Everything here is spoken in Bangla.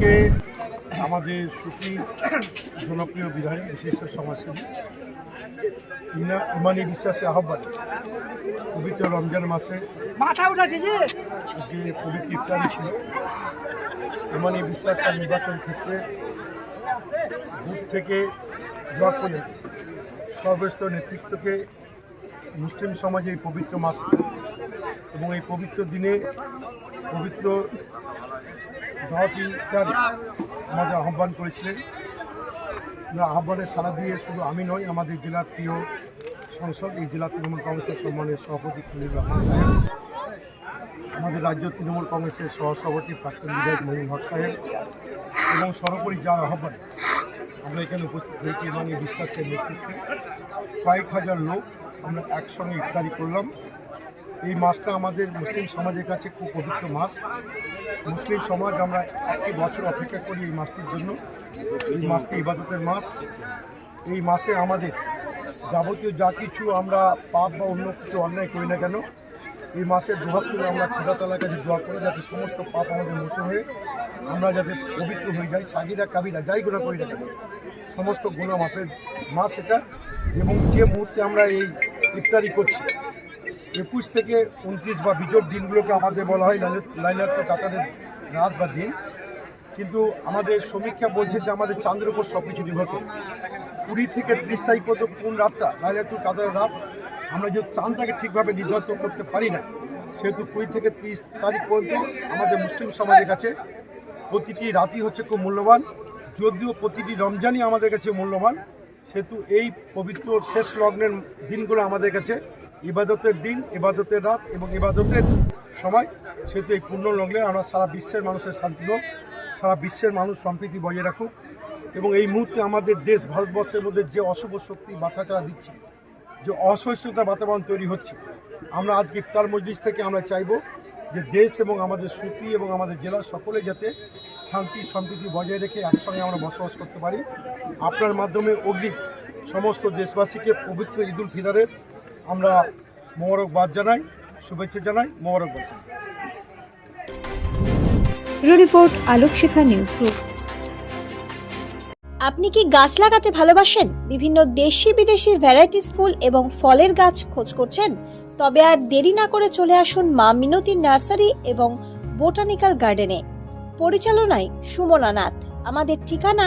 আজকে আমাদের সুখী জনপ্রিয় বিধায়ক বিশিষ্ট সমাজসেবী ইনা ইমানি বিশ্বাসে আহ্বান পবিত্র রমজান মাসে যে। পবিত্র ইফতারি ছিল ইমানি বিশ্বাস তার নির্বাচন ক্ষেত্রে বুথ থেকে ব্লক পর্যন্ত সর্বস্তর নেতৃত্বকে মুসলিম সমাজে এই পবিত্র মাসে এবং এই পবিত্র দিনে পবিত্র দাওয়াতি ইত্যাদি আমাদের আহ্বান করেছিলেন আহ্বানে সাড়া দিয়ে শুধু আমি নই, আমাদের জেলার প্রিয় সংসদ, এই জেলা তৃণমূল কংগ্রেসের সম্মানের সভাপতি খলিল রহমান সাহেব, আমাদের রাজ্য তৃণমূল কংগ্রেসের সহসভাপতি প্রাক্তন বিধায়ক মহিম হক সাহেব এবং সর্বোপরি যার আহ্বানে আমরা এখানে উপস্থিত হয়েছি এবং এই বিশ্বাসের নেতৃত্বে কয়েক হাজার লোক আমরা একসঙ্গে ইফতারি করলাম। এই মাসটা আমাদের মুসলিম সমাজের কাছে খুব পবিত্র মাস। মুসলিম সমাজ আমরা একটি বছর অপেক্ষা করি এই মাসটির জন্য। এই মাসটি ইবাদতের মাস। এই মাসে আমাদের যাবতীয় যা কিছু আমরা পাপ বা অন্য কিছু অন্যায় করি না কেন, এই মাসে দুহাত তুলে আমরা খুদা তালার কাছে দোয়া করি যাতে সমস্ত পাপ আমাদের মোচন হয়ে আমরা যাতে পবিত্র হয়ে যাই সাগিরা কাবিরা যাই গুণা করি না কেন। সমস্ত গুণা মাপের মাস এটা এবং যে মুহূর্তে আমরা এই ইফতারি করছি একুশ থেকে উনত্রিশ বা বিজোর দিনগুলোকে আমাদের বলা হয় লাইলাতুল কাতারের রাত বা দিন। কিন্তু আমাদের সমীক্ষা বলছে যে আমাদের চাঁদের উপর সব কিছু নির্ভর করে। কুড়ি থেকে ত্রিশ তারিখ পর্যন্ত কোন রাতটা লাইলাতুল কাতারের রাত, আমরা যে চাঁদটাকে ঠিকভাবে নির্ধারিত করতে পারি না, সেহেতু কুড়ি থেকে ত্রিশ তারিখ পর্যন্ত আমাদের মুসলিম সমাজের কাছে প্রতিটি রাতই হচ্ছে খুব মূল্যবান। যদিও প্রতিটি রমজানই আমাদের কাছে মূল্যবান, সেহেতু এই পবিত্র শেষ লগ্নের দিনগুলো আমাদের কাছে ইবাদতের দিন, ইবাদতের রাত এবং ইবাদতের সময়, সেহেতু এই পূর্ণ লগ্নে আমরা সারা বিশ্বের মানুষের শান্তি হোক, সারা বিশ্বের মানুষ সম্প্রীতি বজায় রাখুক এবং এই মুহূর্তে আমাদের দেশ ভারতবর্ষের মধ্যে যে অশুভ শক্তি মাথাচাড়া দিচ্ছে, যে অসহিষ্ণুতার বাতাবরণ তৈরি হচ্ছে, আমরা আজকে ইফতার মজলিস থেকে আমরা চাইব যে দেশ এবং আমাদের শ্রুতি এবং আমাদের জেলার সকলে যাতে শান্তি, সম্প্রীতি বজায় রেখে একসঙ্গে আমরা বসবাস করতে পারি। আপনার মাধ্যমে অগ্রিম সমস্ত দেশবাসীকে পবিত্র ঈদুল ফিতরের আমরা মোবারকবাদ জানাই শুভেচ্ছা জানাই মোবারকবাদ জানাই। Report Alok Shikha news group আপনি কি গাছ লাগাতে ভালোবাসেন? বিভিন্ন দেশি বিদেশি ভ্যারাইটিস ফুল এবং ফলের গাছ খোঁজ করছেন? তবে আর দেরি না করে চলে আসুন মা মিনতি নার্সারি এবং বোটানিক্যাল গার্ডেনে। পরিচালনায় সুমনা নাথ। আমাদের ঠিকানা